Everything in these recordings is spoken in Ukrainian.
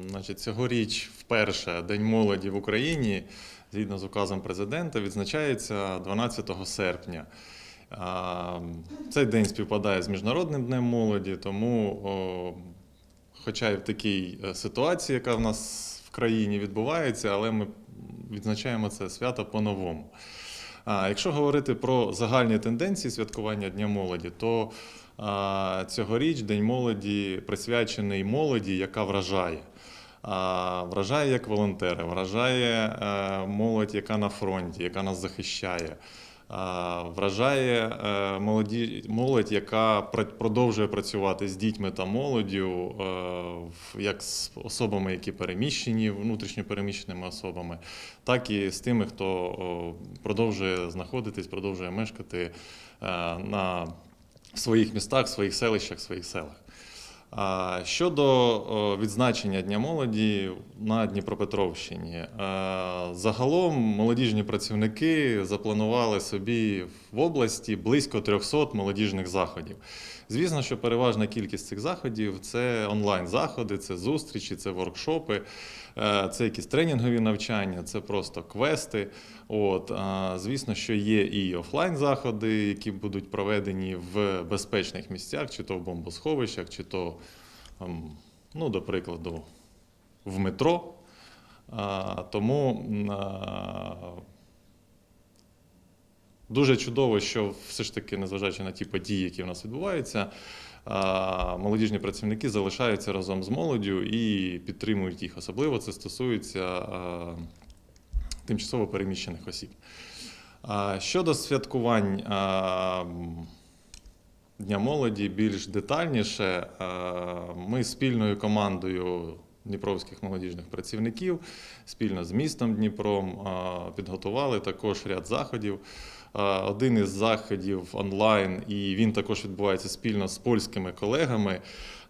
Значить, цьогоріч вперше День молоді в Україні, згідно з указом президента, відзначається 12 серпня. Цей день співпадає з Міжнародним днем молоді, тому, хоча і в такій е, ситуації, яка в нас в країні відбувається, але ми відзначаємо це свято по-новому. А якщо говорити про загальні тенденції святкування Дня молоді, то цьогоріч День молоді присвячений молоді, яка вражає. Вражає як волонтери, вражає е, молодь, яка на фронті, яка нас захищає. Вражає е, молоді, молодь, яка продовжує працювати з дітьми та молоддю, е, як з особами, які переміщені, внутрішньо переміщеними особами, так і з тими, хто продовжує знаходитись, продовжує мешкати на своїх містах, своїх селищах, своїх селах. Щодо відзначення Дня молоді на Дніпропетровщині, е, загалом молодіжні працівники запланували собі в області близько 300 молодіжних заходів. Звісно, що переважна кількість цих заходів це онлайн-заходи, це зустрічі, це воркшопи, е, це якісь тренінгові навчання, це просто квести. От, звісно, що є і офлайн-заходи, які будуть проведені в безпечних місцях, чи то в бомбосховищах, чи то, ем, ну, до прикладу, в метро. Тому дуже чудово, що все ж таки, незважаючи на ті події, які в нас відбуваються, молодіжні працівники залишаються разом з молоддю і підтримують їх. Особливо це стосується тимчасово переміщених осіб. Щодо святкувань Дня молоді більш детальніше, ми спільною командою дніпровських молодіжних працівників спільно з містом Дніпром підготували також ряд заходів. Один із заходів онлайн, і він також відбувається спільно з польськими колегами,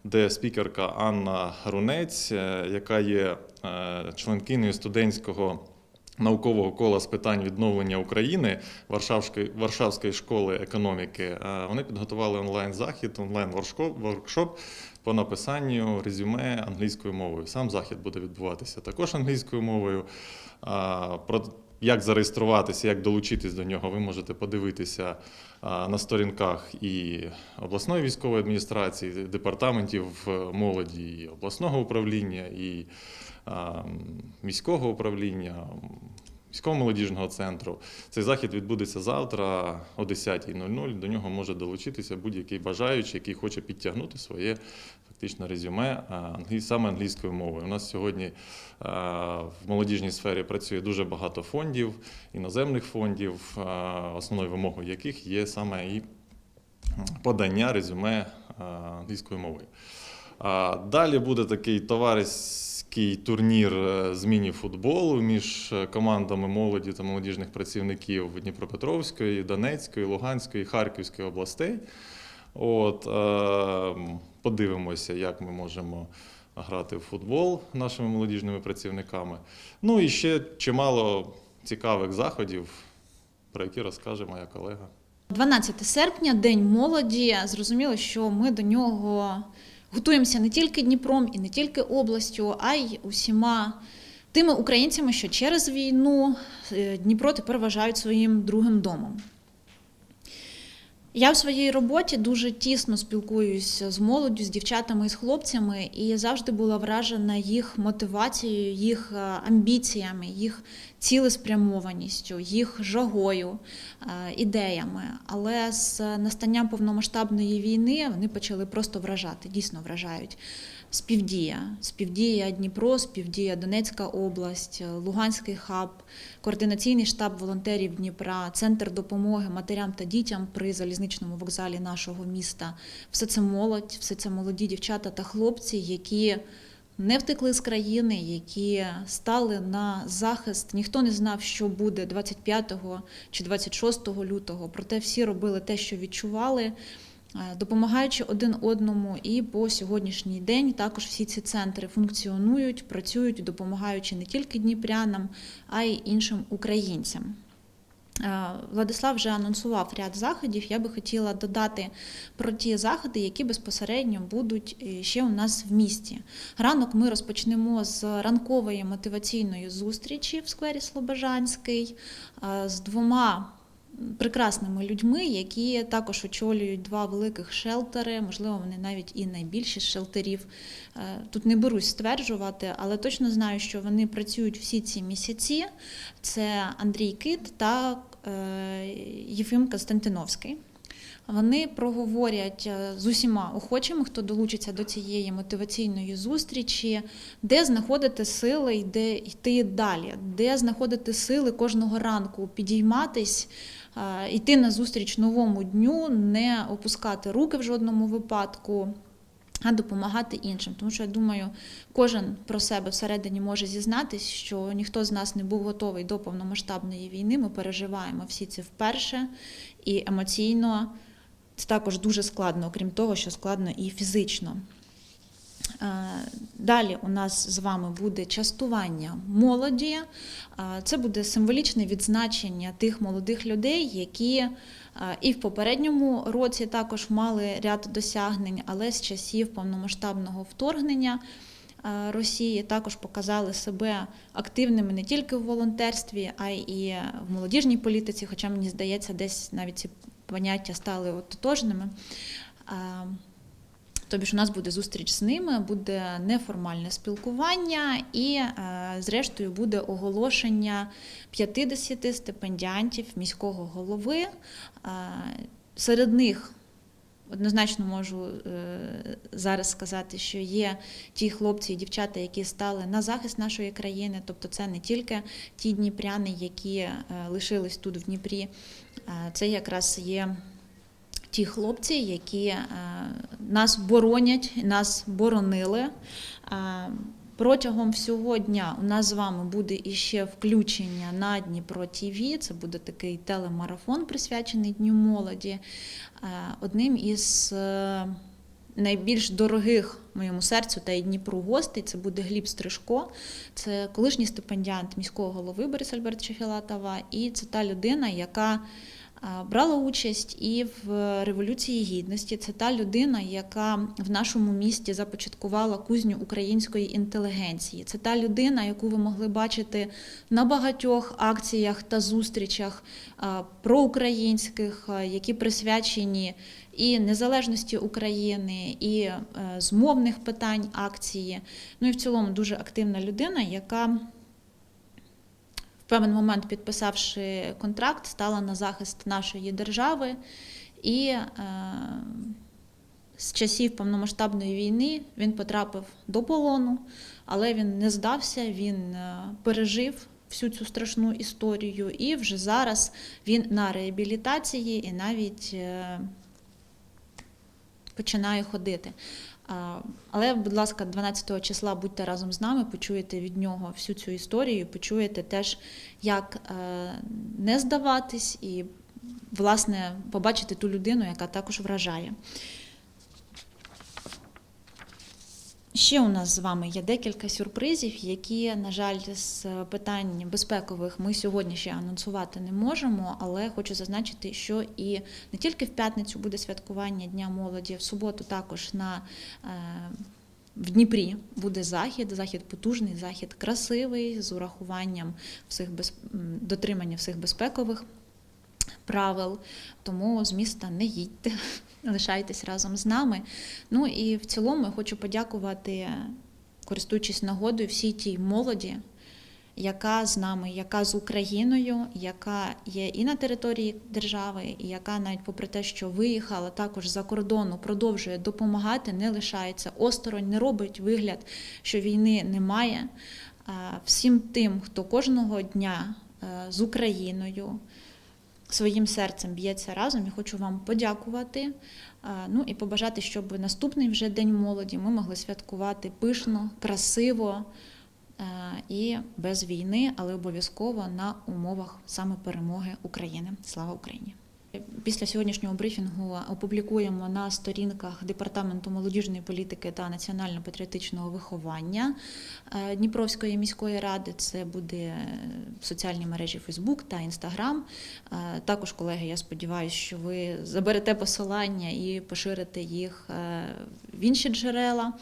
де спікерка Анна Рунець, е, яка є е, членкиною студентського наукового кола з питань відновлення України Варшавської, Варшавської школи економіки. Е, Вони підготували онлайн-захід, онлайн-воркшоп по написанню резюме англійською мовою. Сам захід буде відбуватися також англійською мовою. Як зареєструватися, як долучитись до нього, ви можете подивитися на сторінках і обласної військової адміністрації, департаментів е, молоді, і обласного управління, і міського управління, м, міського молодіжного центру. Цей захід відбудеться завтра о 10.00. До нього може долучитися будь-який бажаючий, який хоче підтягнути своє фактично резюме саме англійською мовою. У нас сьогодні в молодіжній сфері працює дуже багато фондів, іноземних фондів, основною вимогою яких є саме і подання резюме англійською мовою. Далі буде такий товариський турнір е, з міні-футболу між е, командами молоді та молодіжних працівників Дніпропетровської, Донецької, Луганської, Харківської областей. От, е, подивимося, як ми можемо грати в футбол нашими молодіжними працівниками. Ну і ще чимало цікавих заходів, про які розкаже моя колега. 12 серпня, День молоді. Зрозуміло, що ми до нього готуємося не тільки Дніпром і не тільки областю, а й усіма тими українцями, що через війну е, Дніпро тепер вважають своїм другим домом. Я в своїй роботі дуже тісно спілкуюся з молоддю, з дівчатами і з хлопцями, і завжди була вражена їх мотивацією, їх е, амбіціями, їх цілеспрямованістю, їх жагою, е, ідеями. Але з настанням повномасштабної війни вони почали просто вражати, дійсно вражають. Співдія, співдія Дніпро, співдія Донецька область, Луганський хаб, координаційний штаб волонтерів Дніпра, центр допомоги матерям та дітям при залізничному вокзалі нашого міста. Все це молодь, все це молоді дівчата та хлопці, які не втекли з країни, які стали на захист. Ніхто не знав, що буде 25 чи 26 лютого. Проте всі робили те, що відчували. Е, Допомагаючи один одному, і по сьогоднішній день також всі ці центри функціонують, працюють, допомагаючи не тільки дніпрянам, а й іншим українцям. Е, Владислав вже анонсував ряд заходів. Я би хотіла додати про ті заходи, які безпосередньо будуть е, ще у нас в місті. Ранок ми розпочнемо з ранкової мотиваційної зустрічі в сквері Слобожанський з двома прекрасними людьми, які також очолюють два великих шелтери, можливо, вони навіть і найбільші з шелтерів. Е, Тут не берусь стверджувати, але точно знаю, що вони працюють всі ці місяці. Це Андрій Кит та е, Єфим Константиновський. Вони проговорять е, з усіма охочими, хто долучиться до цієї мотиваційної зустрічі, де знаходити сили і де йти далі, де знаходити сили кожного ранку, підійматись, йти на зустріч новому дню, не опускати руки в жодному випадку. А допомагати іншим, тому що я думаю, кожен про себе всередині може зізнатись, що ніхто з нас не був готовий до повномасштабної війни. Ми переживаємо всі це вперше і емоційно це також дуже складно, окрім того, що складно і фізично. Е, Далі у нас з вами буде частування молоді. Е, Це буде символічне відзначення тих молодих людей, які е, і в попередньому році також мали ряд досягнень, але з часів повномасштабного вторгнення Росії також показали себе активними не тільки в волонтерстві, а й в молодіжній політиці, хоча мені здається, десь навіть ці поняття стали ототожними. Тобі ж у нас буде зустріч з ними, буде неформальне спілкування, і, е, зрештою, буде оголошення 50 стипендіантів міського голови. Е, Серед них однозначно можу е, зараз сказати, що є ті хлопці і дівчата, які стали на захист нашої країни. Тобто, це не тільки ті дніпряни, які лишились тут в Дніпрі, це якраз є ті хлопці, які е, нас боронять, нас боронили. Е, Протягом всього дня у нас з вами буде іще включення на Дніпро ТВ. Це буде такий телемарафон, присвячений Дню молоді. Е, Одним із найбільш дорогих моєму серцю та й Дніпру гостей це буде Гліб Стрижко, це колишній стипендіант міського голови Бориса Альбертовича Філатова, і це та людина, яка брала участь і в Революції Гідності. Це та людина, яка в нашому місті започаткувала кузню української інтелігенції. Це та людина, яку ви могли бачити на багатьох акціях та зустрічах проукраїнських, які присвячені і незалежності України, і е, з мовних питань акції. Ну і в цілому дуже активна людина, яка певний момент, підписавши контракт, стала на захист нашої держави. І е, з часів повномасштабної війни він потрапив до полону, але він не здався, він е, пережив всю цю страшну історію, і вже зараз він на реабілітації і навіть е, починає ходити. Але, будь ласка, 12 числа будьте разом з нами, почуєте від нього всю цю історію, почуєте теж, як е, не здаватись, і, власне, побачити ту людину, яка також вражає. Ще у нас з вами є декілька сюрпризів, які, на жаль, з питань безпекових ми сьогодні ще анонсувати не можемо, але хочу зазначити, що і не тільки в п'ятницю буде святкування Дня молоді, в суботу також на е, в Дніпрі буде захід, захід потужний, захід красивий, з урахуванням всіх без... дотримання всіх безпекових правил. Тому з міста не їдьте, лишайтесь разом з нами. Ну і в цілому я хочу подякувати, користуючись нагодою, всій тій молоді, яка з нами, яка з Україною, яка є і на території держави, і яка навіть попри те, що виїхала також за кордону, продовжує допомагати, не лишається осторонь, не робить вигляд, що війни немає. Всім тим, хто кожного дня е, з Україною своїм серцем б'ється разом. Я хочу вам подякувати. Ну і побажати, щоб наступний вже день молоді ми могли святкувати пишно, красиво і без війни, але обов'язково на умовах саме перемоги України. Слава Україні! Після сьогоднішнього брифінгу опублікуємо на сторінках Департаменту молодіжної політики та національно-патріотичного виховання е, Дніпровської міської ради. Це буде в соціальній мережі Facebook та Instagram. Е, Також, колеги, я сподіваюся, що ви заберете посилання і поширите їх е, в інші джерела.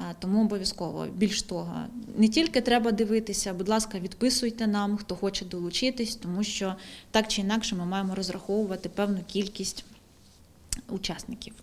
Е, Тому обов'язково більш того, не тільки треба дивитися, будь ласка, відписуйте нам, хто хоче долучитись, тому що так чи інакше ми маємо розраховувати певну кількість учасників.